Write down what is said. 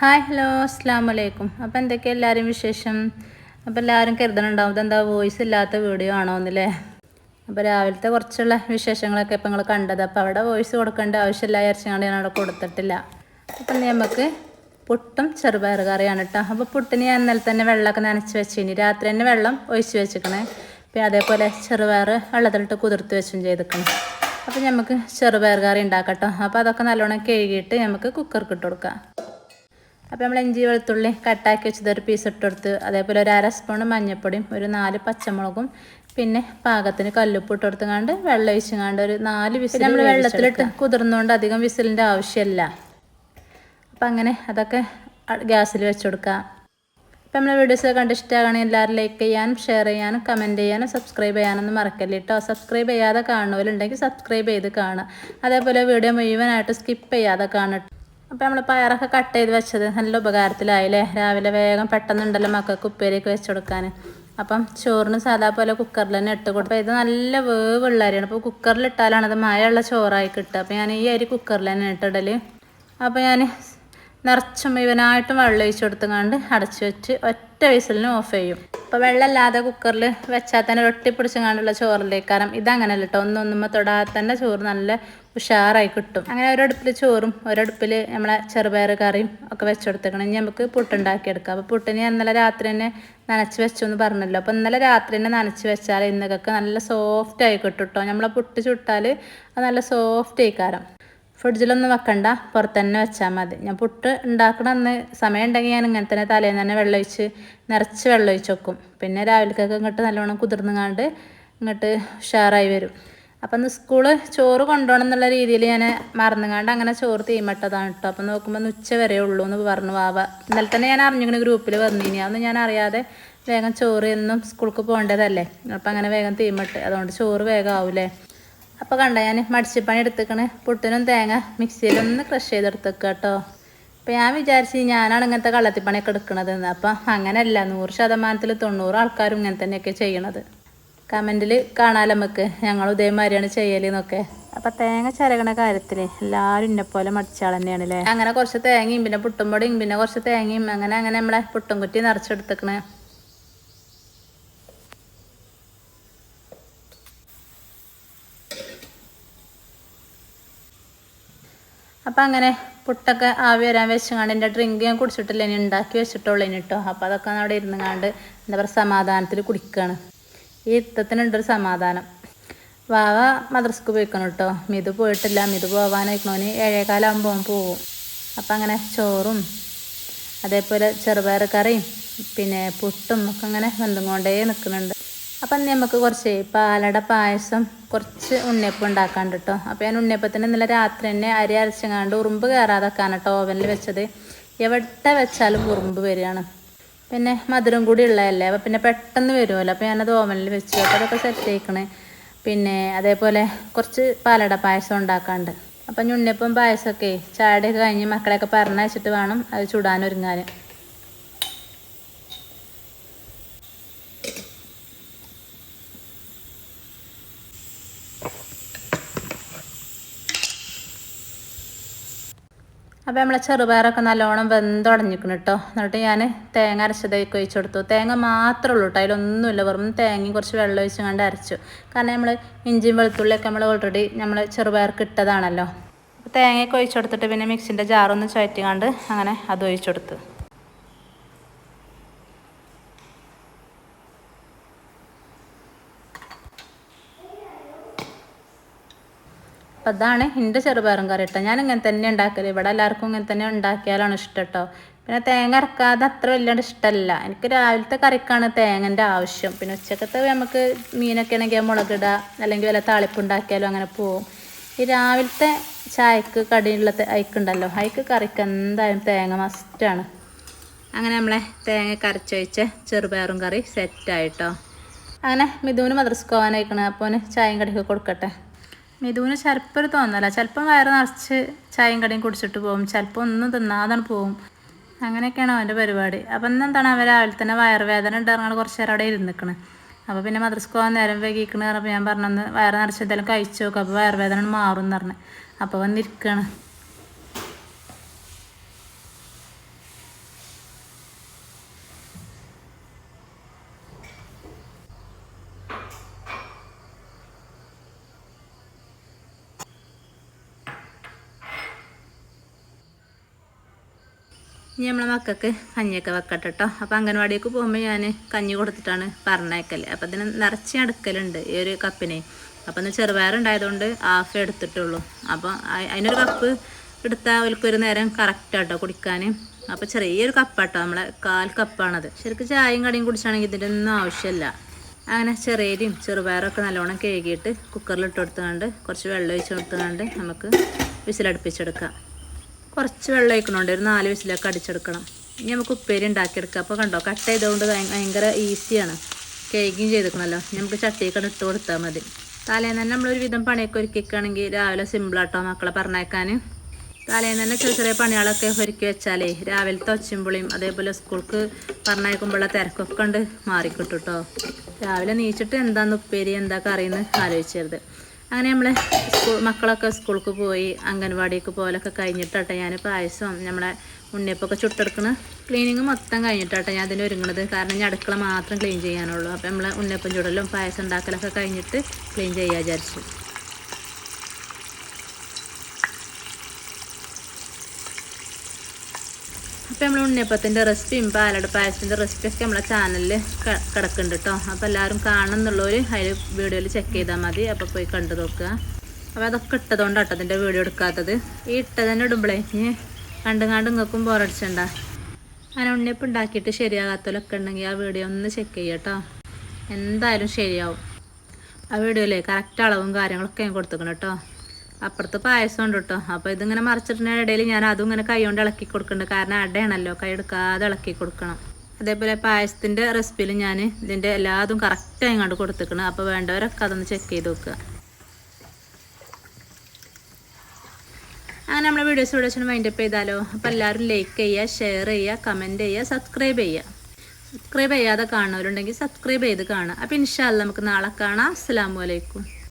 Hi hello അസ്സാം വലൈക്കും അപ്പോൾ എന്തൊക്കെയാണ് എല്ലാവരും വിശേഷം? അപ്പോൾ എല്ലാവരും കരുതണുണ്ടാവും ഇതെന്താ വോയിസ് ഇല്ലാത്ത വീഡിയോ ആണോ എന്നല്ലേ അപ്പോൾ രാവിലത്തെ കുറച്ചുള്ള വിശേഷങ്ങളൊക്കെ ഇപ്പം നിങ്ങൾ കണ്ടത്. അപ്പോൾ അവിടെ വോയിസ് കൊടുക്കേണ്ട ആവശ്യമില്ല വിചാരിച്ചുകൊണ്ട് ഞാൻ അവിടെ കൊടുത്തിട്ടില്ല. അപ്പം നമുക്ക് പുട്ടും ചെറുപയർ കറിയാണ് കേട്ടോ അപ്പോൾ പുട്ടിന് ഞാൻ ഇന്നലെ തന്നെ വെള്ളമൊക്കെ നനച്ച് വെച്ചിനി. രാത്രി തന്നെ വെള്ളം ഒഴിച്ച് വെച്ചിക്കണേ. പിന്നെ അതേപോലെ ചെറുപയർ വെള്ളത്തിലിട്ട് കുതിർത്ത് വെച്ചും ചെയ്തിക്കണം. അപ്പോൾ നമുക്ക് ചെറുപയർ കറി ഉണ്ടാക്കട്ടോ അപ്പോൾ അതൊക്കെ നല്ലോണം കഴുകിയിട്ട് നമുക്ക് കുക്കർക്ക് ഇട്ട് കൊടുക്കാം. അപ്പോൾ നമ്മൾ ഇഞ്ചി വെളുത്തുള്ളി കട്ടാക്കി വെച്ചത് ഒരു പീസ് ഇട്ടെടുത്ത് അതേപോലെ ഒരു അര സ്പൂൺ മഞ്ഞൾപ്പൊടിയും ഒരു നാല് പച്ചമുളകും പിന്നെ പാകത്തിന് കല്ലുപ്പ് ഇട്ട് കൊടുത്തുകൊണ്ട് വെള്ളം ഒഴിച്ചുകൊണ്ട് ഒരു നാല് വിസിൽ നമ്മൾ വെള്ളത്തിലിട്ട് കുതിർന്നുകൊണ്ട് അധികം വിസിലിന്റെ ആവശ്യമില്ല. അപ്പം അങ്ങനെ അതൊക്കെ ഗ്യാസിൽ വെച്ച് കൊടുക്കുക അപ്പം നമ്മളെ വീഡിയോസ് കണ്ട് ഇഷ്ടമാണെങ്കിൽ എല്ലാവരും ലൈക്ക് ചെയ്യാനും ഷെയർ ചെയ്യാനും കമന്റ് ചെയ്യാനും സബ്സ്ക്രൈബ് ചെയ്യാനൊന്നും മറക്കല്ല കേട്ടോ സബ്സ്ക്രൈബ് ചെയ്യാതെ കാണുന്നവരുണ്ടെങ്കിൽ സബ്സ്ക്രൈബ് ചെയ്ത് കാണുക. അതേപോലെ വീഡിയോ മുഴുവനായിട്ട് സ്കിപ്പ് ചെയ്യാതെ കാണുക അപ്പോൾ നമ്മൾ പയറൊക്കെ കട്ട് ചെയ്ത് വെച്ചത് നല്ല ഉപകാരത്തിലായില്ലേ? രാവിലെ വേഗം പെട്ടെന്നുണ്ടല്ലോ മക്കൾക്ക് ഉപ്പേരിയൊക്കെ വെച്ച് കൊടുക്കാൻ അപ്പം ചോറിന് സാധാ പോലെ കുക്കറിൽ തന്നെ ഇട്ട് കൊടുക്കും. ഇത് നല്ല വേവുള്ള അരിയാണ്. അപ്പോൾ കുക്കറിൽ ഇട്ടാലാണ് അത് മഴയുള്ള ചോറായി കിട്ടുക. അപ്പോൾ ഞാൻ ഈ അരി കുക്കറിൽ തന്നെ ഇട്ടിടൽ അപ്പോൾ ഞാൻ നിറച്ചും ഇവനായിട്ടും വെള്ളം ഒഴിച്ച് കൊടുത്തുകൊണ്ട് അടച്ചു വെച്ച് ഒറ്റ വയസ്സിലും ഓഫ് ചെയ്യും. അപ്പോൾ വെള്ളമില്ലാതെ കുക്കറിൽ വെച്ചാൽ തന്നെ ഒട്ടിപ്പിടിച്ചങ്ങാണ്ടുള്ള ചോറിലേക്കാരം ഇതങ്ങനെയല്ല കേട്ടോ ഒന്നൊന്നുമ്പോൾ തൊടാതെ തന്നെ ചോറ് നല്ല ഉഷാറായി കിട്ടും. അങ്ങനെ ഒരടുപ്പിൽ ചോറും ഒരടുപ്പിൽ നമ്മളെ ചെറുപയർ കറിയും ഒക്കെ വെച്ച് കൊടുത്തേക്കണം ഇനി നമുക്ക് പുട്ടുണ്ടാക്കിയെടുക്കാം. അപ്പോൾ പുട്ടിന് ഇന്നലെ രാത്രി തന്നെ നനച്ച് വെച്ചു എന്ന് പറഞ്ഞല്ലോ. അപ്പോൾ ഇന്നലെ രാത്രി തന്നെ നനച്ച് വെച്ചാൽ ഇന്നൊക്കെ നല്ല സോഫ്റ്റ് ആയി കിട്ടും കേട്ടോ നമ്മളെ പുട്ട് ചുട്ടാൽ അത് നല്ല സോഫ്റ്റ് ആയി കാരം ഫ്രിഡ്ജിലൊന്നും വെക്കണ്ട. പുറത്ത് തന്നെ വെച്ചാൽ മതി. ഞാൻ പുട്ട് ഉണ്ടാക്കണം അന്ന് സമയം ഉണ്ടെങ്കിൽ ഞാൻ ഇങ്ങനെ തന്നെ തലേന്ന് തന്നെ വെള്ളമൊഴിച്ച് നിറച്ച് വെള്ളമൊഴിച്ച് വെക്കും. പിന്നെ രാവിലേക്കൊക്കെ ഇങ്ങോട്ട് നല്ലോണം കുതിർന്നുങ്ങാണ്ട് ഇങ്ങോട്ട് ഉഷാറായി വരും. അപ്പം സ്കൂൾ ചോറ് കൊണ്ടുപോകണം എന്നുള്ള രീതിയിൽ ഞാൻ മറന്നുങ്ങാണ്ട് അങ്ങനെ ചോറ് തീമട്ടതാണ് കേട്ടോ. അപ്പം നോക്കുമ്പോൾ ഉച്ച വരെ ഉള്ളൂ എന്ന് പറഞ്ഞു വാവ. ഇന്നലെ തന്നെ ഞാൻ അറിഞ്ഞിങ്ങനെ ഗ്രൂപ്പിൽ വന്നിനി അതൊന്നും ഞാൻ അറിയാതെ വേഗം ചോറ് എന്നും സ്കൂൾക്ക് പോകേണ്ടതല്ലേ? അപ്പം അങ്ങനെ വേഗം തീമട്ട് അതുകൊണ്ട് ചോറ് വേഗം ആവൂലേ? അപ്പോൾ കണ്ട ഞാൻ മടിച്ചപ്പണി എടുത്തേക്കണ്. പുട്ടിനും തേങ്ങ മിക്സിയിലൊന്ന് ക്രഷ് ചെയ്തെടുത്തേക്കുക കേട്ടോ. അപ്പോൾ ഞാൻ വിചാരിച്ച് ഞാനാണ് ഇങ്ങനത്തെ കള്ളത്തിപ്പണിയൊക്കെ എടുക്കണത് എന്ന് അപ്പം അങ്ങനെയല്ല. നൂറ് ശതമാനത്തിൽ തൊണ്ണൂറ് ആൾക്കാരും ഇങ്ങനെ തന്നെയൊക്കെ ചെയ്യണത്. കമന്റിൽ കാണാമല്ലോ നമുക്ക്. ഞങ്ങൾ ഇതേമാതിരിയാണ് ചെയ്യലെന്നൊക്കെ. അപ്പം തേങ്ങ ചിരകണ കാര്യത്തിൽ എല്ലാവരും ഇന്നെപ്പോലെ പോലെ മടിച്ചാൾ തന്നെയാണ് അല്ലേ അങ്ങനെ കുറച്ച് തേങ്ങയും പിന്നെ പുട്ടുംപൊടിയും പിന്നെ കുറച്ച് തേങ്ങയും അങ്ങനെ അങ്ങനെ നമ്മളെ പുട്ടും കുറ്റി നിറച്ചെടുത്തേക്കണേ. അപ്പം അങ്ങനെ പുട്ടൊക്കെ ആവി വരാൻ വെച്ചങ്ങാണ്ട് എന്റെ ഡ്രിങ്ക് ഞാൻ കുടിച്ചിട്ടില്ല. ഇനി ഉണ്ടാക്കി വെച്ചിട്ടുള്ളൂ ഇനി കേട്ടോ അപ്പം അതൊക്കെ അവിടെ ഇരുന്നുങ്ങാണ്ട് എന്താ പറയുക സമാധാനത്തിൽ കുടിക്കുകയാണ് ഈ യുദ്ധത്തിനുണ്ടൊരു സമാധാനം. വാവ മദ്രസ്ക്ക് പോയിക്കണം കേട്ടോ മിതു പോയിട്ടില്ല മിതു പോകാനായിക്കണോന് ഏഴേകാലാകുമ്പോൾ പോകും അപ്പം അങ്ങനെ ചോറും അതേപോലെ ചെറുപയർ കറിയും പിന്നെ പുട്ടും ഒക്കെ അങ്ങനെ വെന്തും കൊണ്ടേ നിൽക്കുന്നുണ്ട് അപ്പം നമുക്ക് കുറച്ച് പാലട പായസം കുറച്ച് ഉണ്ണിയപ്പം ഉണ്ടാക്കാണ്ട് കേട്ടോ അപ്പോൾ ഞാൻ ഉണ്ണിയപ്പത്തിന് ഇന്നലെ രാത്രി തന്നെ അരി അരച്ചങ്ങാണ്ട് ഉറുമ്പ് കയറാതെക്കാണ് കേട്ടോ ഓവനിൽ വെച്ചത്. എവിടെ വെച്ചാലും ഉറുമ്പ് വരികയാണ്. പിന്നെ മധുരം കൂടി ഉള്ളതല്ലേ? അപ്പോൾ പിന്നെ പെട്ടെന്ന് വരുമല്ലോ. അപ്പോൾ ഞാനത് ഓവനിൽ വെച്ചു. അപ്പോൾ അതൊക്കെ സെറ്റ് ആയിക്കണേ പിന്നെ അതേപോലെ കുറച്ച് പാലട പായസം ഉണ്ടാക്കാണ്ട്. അപ്പം ഞുണ്ണിയപ്പം പായസമൊക്കെ ചാടയൊക്കെ കഴിഞ്ഞ് മക്കളെയൊക്കെ പറഞ്ഞയച്ചിട്ട് വേണം അത് ചുടാനൊരുങ്ങാൻ അപ്പോൾ നമ്മളെ ചെറുപയറൊക്കെ നല്ലോണം വെന്തുടഞ്ഞിക്കണം കേട്ടോ എന്നിട്ട് ഞാൻ തേങ്ങ അരച്ചതേക്ക് ഒഴിച്ചു കൊടുത്തു. തേങ്ങ മാത്രമേ ഉള്ളൂ കേട്ടോ അതിലൊന്നുമില്ല. വെറും തേങ്ങയും കുറച്ച് വെള്ളം ഒഴിച്ച് കണ്ട് അരച്ചു. കാരണം നമ്മൾ ഇഞ്ചിയും വെളുത്തുള്ളിയൊക്കെ നമ്മൾ ഓൾറെഡി നമ്മൾ ചെറുപയർക്ക് ഇട്ടതാണല്ലോ. തേങ്ങയൊക്കെ ഒഴിച്ചു കൊടുത്തിട്ട് പിന്നെ മിക്സിന്റെ ജാറൊന്ന് ചുഴറ്റിക്കാണ്ട് അങ്ങനെ അത് ഒഴിച്ചു കൊടുത്തു. അപ്പം അതാണ് എന്റെ ചെറുപയറും കറി കേട്ടോ ഞാൻ ഇങ്ങനെ തന്നെ ഉണ്ടാക്കൽ. ഇവിടെ എല്ലാവർക്കും ഇങ്ങനെ തന്നെ ഉണ്ടാക്കിയാലാണ് ഇഷ്ടം കേട്ടോ പിന്നെ തേങ്ങ അരക്കാതെ അത്ര വലിയ ഇഷ്ടമല്ല എനിക്ക് രാവിലത്തെ കറിക്കാണ് തേങ്ങന്റെ ആവശ്യം. പിന്നെ ഉച്ചക്കത്തെ നമുക്ക് മീനൊക്കെ ആണെങ്കിൽ മുളകിടുക അല്ലെങ്കിൽ വല്ല താളിപ്പ് ഉണ്ടാക്കിയാലും അങ്ങനെ പോവും. ഈ രാവിലത്തെ ചായക്ക് കടിയുള്ള അയക്കുണ്ടല്ലോ അയക്ക് കറിക്ക് എന്തായാലും തേങ്ങ മസ്റ്റാണ് അങ്ങനെ നമ്മളെ തേങ്ങ കരച്ചൊഴിച്ച ചെറുപയറും കറി സെറ്റായിട്ടോ അങ്ങനെ മിഥുവിന് മദ്രസ്ക്ക് പോകാനായിക്കണേ. അപ്പോൾ ചായയും കടിക്ക് കൊടുക്കട്ടെ. മിഥുവിന് ചിലപ്പോൾ ഒരു തോന്നല. ചിലപ്പം വയറ് നിറച്ച് ചായയും കടയും കുടിച്ചിട്ട് പോകും ചിലപ്പോൾ ഒന്നും തിന്നാതാണ് പോകും അങ്ങനെയൊക്കെയാണ് അവന്റെ പരിപാടി. അപ്പം എന്താണ്? അവൻ രാവിലെ തന്നെ വയറുവേദന ഉണ്ടായിരുന്നാണ് കുറച്ച് നേരം അവിടെ ഇരുന്നിക്കണ്. അപ്പോൾ പിന്നെ മദ്രസ്ക്ക് പോകാൻ നേരം വൈകിക്കണ് പറഞ്ഞപ്പോൾ ഞാൻ പറഞ്ഞു വയറ് നിറച്ച് എന്തെങ്കിലും കഴിച്ചു നോക്കും. അപ്പോൾ വയറുവേദന മാറും എന്ന് പറഞ്ഞു. അപ്പോൾ വന്നിരിക്കുകയാണ് ഇനി നമ്മളെ മക്കൾക്ക് കഞ്ഞിയൊക്കെ വെക്കട്ടെ കേട്ടോ അപ്പോൾ അംഗൻവാടിക്ക് പോകുമ്പോൾ ഞാൻ കഞ്ഞി കൊടുത്തിട്ടാണ് പറഞ്ഞേക്കൽ അപ്പോൾ ഇതിന് നിറച്ച് അടുക്കലുണ്ട് ഈ ഒരു കപ്പിനെ. അപ്പോൾ ഇന്ന് ചെറുപയറുണ്ടായതുകൊണ്ട് ഹാഫ് എടുത്തിട്ടുള്ളൂ. അപ്പോൾ അതിനൊരു കപ്പ് എടുത്താൽ ഒരു നേരം കറക്റ്റ് കേട്ടോ കുടിക്കാൻ അപ്പോൾ ചെറിയൊരു കപ്പാട്ടോ നമ്മളെ കാൽ കപ്പാണത്. ശരിക്കും ചായയും കടിയും കുടിച്ചാണെങ്കിൽ ഇതിന്റെ ഒന്നും ആവശ്യമില്ല അങ്ങനെ ചെറിയരിയും ചെറുപയറൊക്കെ നല്ലോണം കഴുകിയിട്ട് കുക്കറിൽ ഇട്ട് കൊടുത്തുകൊണ്ട് കുറച്ച് വെള്ളം ഒഴിച്ച് കൊടുത്തുകൊണ്ട് നമുക്ക് വിസിലടുപ്പിച്ചെടുക്കാം. കുറച്ച് വെള്ളം ഒഴിക്കണുണ്ട്. ഒരു നാല് വിസിലൊക്കെ അടിച്ചെടുക്കണം. ഇനി നമുക്ക് ഉപ്പേരി ഉണ്ടാക്കിയെടുക്കാം. അപ്പോൾ കണ്ടോ കട്ട് ചെയ്തുകൊണ്ട് ഭയ- ഭയങ്കര ഈസിയാണ് കേക്കിങ് ചെയ്തിരിക്കണമല്ലോ നമുക്ക് ചട്ടിയൊക്കെ ഇട്ട് കൊടുത്താൽ മതി. തലേന്ന് തന്നെ നമ്മളൊരു വിധം പണിയൊക്കെ ഒരുക്കിക്കുകയാണെങ്കിൽ രാവിലെ സിമ്പിളാട്ടോ മക്കളെ പറഞ്ഞേക്കാൻ തലേന്ന് തന്നെ ചെറിയ ചെറിയ പണികളൊക്കെ ഒരുക്കി വെച്ചാലേ രാവിലത്തെ ഒച്ചുമ്പുളിയും അതേപോലെ സ്കൂൾക്ക് പറഞ്ഞയക്കുമ്പോഴുള്ള തിരക്കൊക്കെ ഉണ്ട് മാറിക്കിട്ടു കേട്ടോ രാവിലെ നീച്ചിട്ട് എന്താന്ന് ഉപ്പേരി എന്താ കറിയെന്ന് ആലോചിച്ചരുത്. അങ്ങനെ നമ്മൾ സ്കൂൾ മക്കളൊക്കെ സ്കൂൾക്ക് പോയി അംഗൻവാടിക്ക് പോലൊക്കെ കഴിഞ്ഞിട്ടാട്ടെ ഞാൻ പായസം നമ്മളെ ഉണ്ണിയപ്പൊക്കെ ചുട്ടെടുക്കണ. ക്ലീനിങ് മൊത്തം കഴിഞ്ഞിട്ടാട്ടെ ഞാൻ അതിന് ഒരുങ്ങണത്. കാരണം ഞാൻ അടുക്കള മാത്രം ക്ലീൻ ചെയ്യാനുള്ളൂ. അപ്പം നമ്മൾ ഉണ്ണിയപ്പം ചുടലും പായസം ഉണ്ടാക്കലൊക്കെ കഴിഞ്ഞിട്ട് ക്ലീൻ ചെയ്യാൻ വിചാരിച്ചു. അപ്പോൾ നമ്മൾ ഉണ്ണിയപ്പത്തിന്റെ റെസിപ്പിയും പാലട പായസത്തിന്റെ റെസിപ്പിയൊക്കെ നമ്മളെ ചാനലിൽ കിടക്കുന്നുണ്ട് കേട്ടോ അപ്പോൾ എല്ലാവരും കാണുന്നുള്ളവർ അതിൽ വീഡിയോയിൽ ചെക്ക് ചെയ്താൽ മതി. അപ്പോൾ പോയി കണ്ടു നോക്കുക. അപ്പോൾ അതൊക്കെ ഇട്ടതുകൊണ്ടാണ് കേട്ടോ അതിന്റെ വീഡിയോ എടുക്കാത്തത്. ഈ ഇട്ട തന്നെ ഇടുമ്പോഴേ ഇനി കണ്ടും കണ്ടും നിങ്ങൾക്കും ബോറടിച്ചണ്ട അങ്ങനെ ഉണ്ണിയപ്പം ഉണ്ടാക്കിയിട്ട് ശരിയാകാത്തവരൊക്കെ ഉണ്ടെങ്കിൽ ആ വീഡിയോ ഒന്ന് ചെക്ക് ചെയ്യുക കേട്ടോ എന്തായാലും ശരിയാവും. ആ വീഡിയോയിലേ കറക്റ്റ് അളവും കാര്യങ്ങളൊക്കെ ഞാൻ കൊടുത്തേക്കണം കേട്ടോ അപ്പുറത്ത് പായസം ഉണ്ട് കേട്ടോ അപ്പോൾ ഇതിങ്ങനെ മറിച്ചിട്ടുണ്ടെങ്കിൽ ഇടയിൽ ഞാൻ അതും ഇങ്ങനെ കൈ കൊണ്ട് ഇളക്കി കൊടുക്കുന്നുണ്ട് കാരണം അടയാണല്ലോ. കൈ എടുക്കാതെ ഇളക്കി കൊടുക്കണം. അതേപോലെ പായസത്തിന്റെ റെസിപ്പിയിൽ ഞാൻ ഇതിന്റെ എല്ലാതും കറക്റ്റായി കണ്ട് കൊടുത്തേക്കണം. അപ്പോൾ വേണ്ടവരൊക്കെ അതൊന്ന് ചെക്ക് ചെയ്ത് നോക്കുക. അങ്ങനെ നമ്മുടെ വീഡിയോസ് ഇവിടെ വെച്ചാൽ മൈൻഡപ്പ് ചെയ്താലോ. അപ്പോൾ എല്ലാവരും ലൈക്ക് ചെയ്യുക ഷെയർ ചെയ്യുക കമന്റ് ചെയ്യുക സബ്സ്ക്രൈബ് ചെയ്യുക. സബ്സ്ക്രൈബ് ചെയ്യാതെ കാണുന്നവരുണ്ടെങ്കിൽ സബ്സ്ക്രൈബ് ചെയ്ത് കാണുക. അപ്പോൾ ഇൻഷാല്ല നമുക്ക് നാളെ കാണാം. അസ്സാം വലൈക്കും